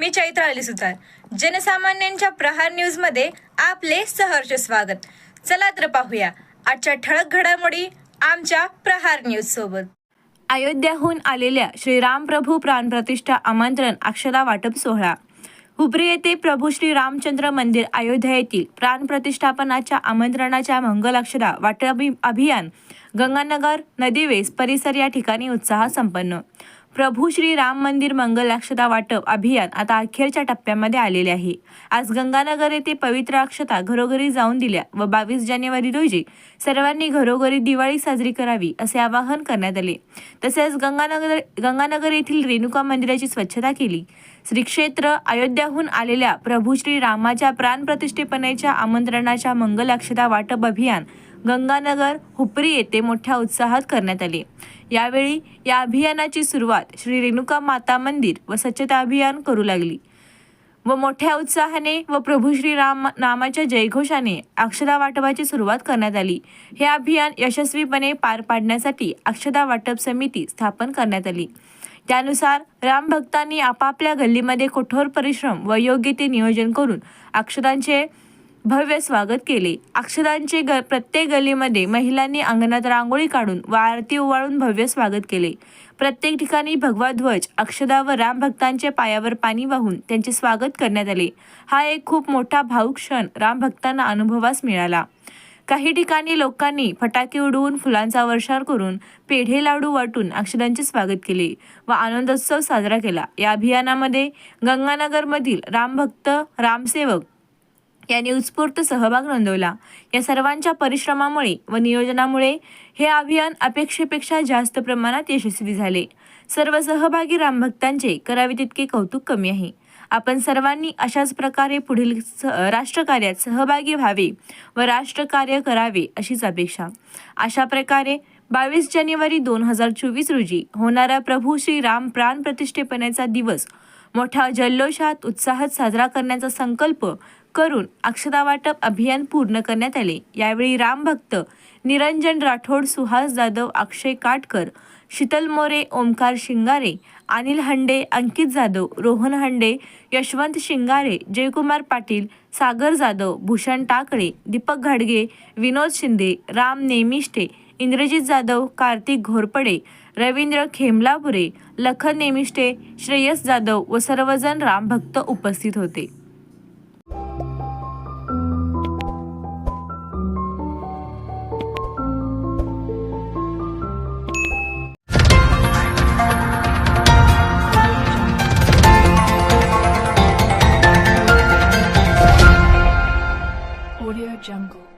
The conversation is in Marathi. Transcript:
मी चैत्र अली सुतार. जनसामान्यांच्या प्रहार न्यूजमध्ये आपले सहर्ष स्वागत. चला तर पाहूया. आजच्या ठळक घडामोडी आमच्या प्रहार न्यूज सोबत. अयोध्याहून आलेल्या श्रीराम प्रभू प्राणप्रतिष्ठा आमंत्रण अक्षदा वाटप सोहळा. हुबरी येथे प्रभू श्री रामचंद्र मंदिर अयोध्या येथील प्राणप्रतिष्ठापनाच्या आमंत्रणाच्या मंगल अक्षदा वाटप अभियान गंगानगर नदीवेस परिसर या ठिकाणी उत्साह संपन्न. प्रभू श्री राम मंदिर मंगलाक्षता वाटप अभियान आता अखेरच्या टप्प्यामध्ये आलेले आहे. आज गंगानगर येथे पवित्र अक्षता घरोघरी जाऊन दिल्या व बावीस जानेवारी रोजी सर्वांनी घरोघरी दिवाळी साजरी करावी असे आवाहन करण्यात आले. तसेच गंगानगर गंगानगर येथील रेणुका मंदिराची स्वच्छता केली. श्री क्षेत्र अयोध्याहून आलेल्या प्रभू श्री रामाच्या प्राणप्रतिष्ठेपनेच्या आमंत्रणाच्या मंगलाक्षता वाटप अभियान गंगानगर हुपरी येथे मोठ्या उत्साहात करण्यात आले. यावेळी या अभियानाची सुरुवात श्री रेणुका माता मंदिर व स्वच्छता अभियान करू लागली. व मोठ्या उत्साहाने व प्रभू श्री राम नामाच्या जयघोषाने अक्षदा वाटपाची सुरुवात करण्यात आली. हे अभियान यशस्वीपणे पार पाडण्यासाठी अक्षदा वाटप समिती स्थापन करण्यात आली. त्यानुसार रामभक्तांनी आपापल्या गल्लीमध्ये कठोर परिश्रम व योग्य ते नियोजन करून अक्षदांचे भव्य स्वागत केले. अक्षदांचे ग प्रत्येक गलीमध्ये महिलांनी अंगणात रांगोळी काढून व आरती ओवाळून भव्य स्वागत केले. प्रत्येक ठिकाणी भगवा ध्वज अक्षदा व रामभक्तांच्या पायावर पाणी वाहून त्यांचे स्वागत करण्यात आले. हा एक खूप मोठा भाऊक क्षण रामभक्तांना अनुभवास मिळाला. काही ठिकाणी लोकांनी फटाके उडवून फुलांचा वर्षार करून पेढे लाडू वाटून अक्षदांचे स्वागत केले व आनंदोत्सव साजरा केला. या अभियानामध्ये गंगानगरमधील रामभक्त रामसेवक यांनी उत्स्फूर्त सहभाग नोंदवला. या सर्वांच्या परिश्रमामुळे व नियोजनामुळे हे अभियान अपेक्षेपेक्षा जास्त प्रमाणात यशस्वी झाले. सर्व सहभागी रामभक्तांचे करावे तितके कौतुक कमी आहे. आपण सर्वांनी अशाच प्रकारे पुढील स राष्ट्रकार्यात सहभागी व्हावे व राष्ट्रकार्य करावे अशीच अपेक्षा. अशा प्रकारे बावीस जानेवारी दोन हजार चोवीस रोजी होणारा प्रभू श्री राम प्राण प्रतिष्ठेपनेचा दिवस मोठ्या जल्लोषात उत्साहात साजरा करण्याचा संकल्प करून अक्षता वाटप अभियान पूर्ण करण्यात आले. यावेळी रामभक्त निरंजन राठोड सुहास जाधव अक्षय काटकर शीतल मोरे ओमकार शिंगारे अनिल हंडे अंकित जाधव रोहन हंडे यशवंत शिंगारे जयकुमार पाटील सागर जाधव भूषण टाकळे दीपक घाडगे विनोद शिंदे राम नेमिष्टे इंद्रजित जाधव कार्तिक घोरपडे रवींद्र खेमलापुरे लखन नेमिष्टे श्रेयस जाधव व सर्वजण रामभक्त उपस्थित होते Audio Jungle.